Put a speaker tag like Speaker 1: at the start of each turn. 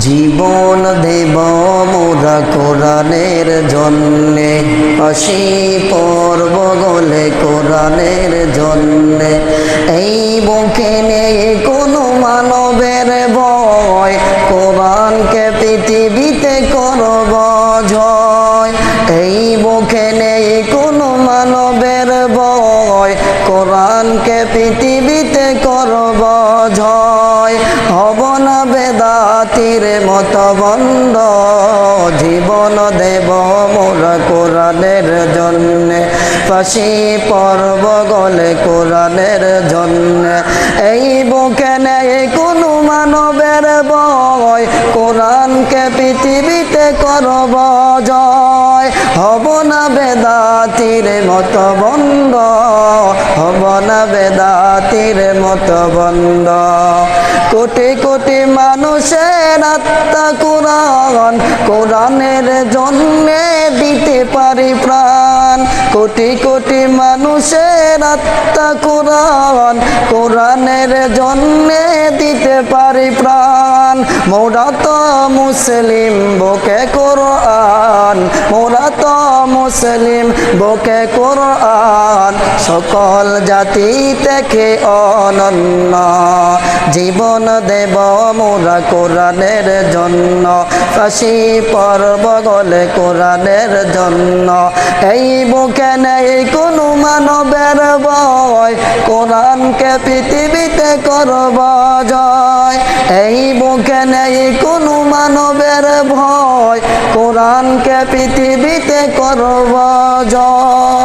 Speaker 1: জীবন দেব মোরা কোরআনের জন্যে, অসি পর্ব গলে কোরআনের জন্যে। এই বুকে নেই কোনো মানবের ভয়, কোরআনকে পৃথিবীতে করব জয়। এই বুকে নেই কোনো মানবের ভয়, কোরআনকে পৃথিবীতে করব জয়। হব না বেদাতির মত বন্ধ। জীবন দেব মোরা কোরআনের জন্যে। পাশি পর্ব গলে কোরআনের জন্যে। এই বুকে নেই কোনো মানবের বয় কোরআনকে পৃথিবীতে করব জয়। হব না বেদাতির মত বন্ধ। হব না বেদাতির মত বন্ধ। কোটি কোটি মানুষের আত্মা কোরআন, কোরআনের জন্যে দিতে পারি প্রাণ। কোটি কোটি মানুষের আত্মা কোরআন, কোরআনের জন্যে দিতে পারি প্রাণ। মোরা তো মুসলিম, বকে কোরআন মুসলিম বুকে কোরআন, সকল জাতি থেকে অনন্য। জীবন দেব মোরা কোরআনের জন্য কাশি পর্ব গলে কোরআনের জন্য। এই বুকে বয় মানবের ভয়, কোরআনকে পৃথিবীতে করব জয়। এই বুকে নেই কোনো মানবের ভয়, কোরআনকে পৃথিবীতে করব জয়।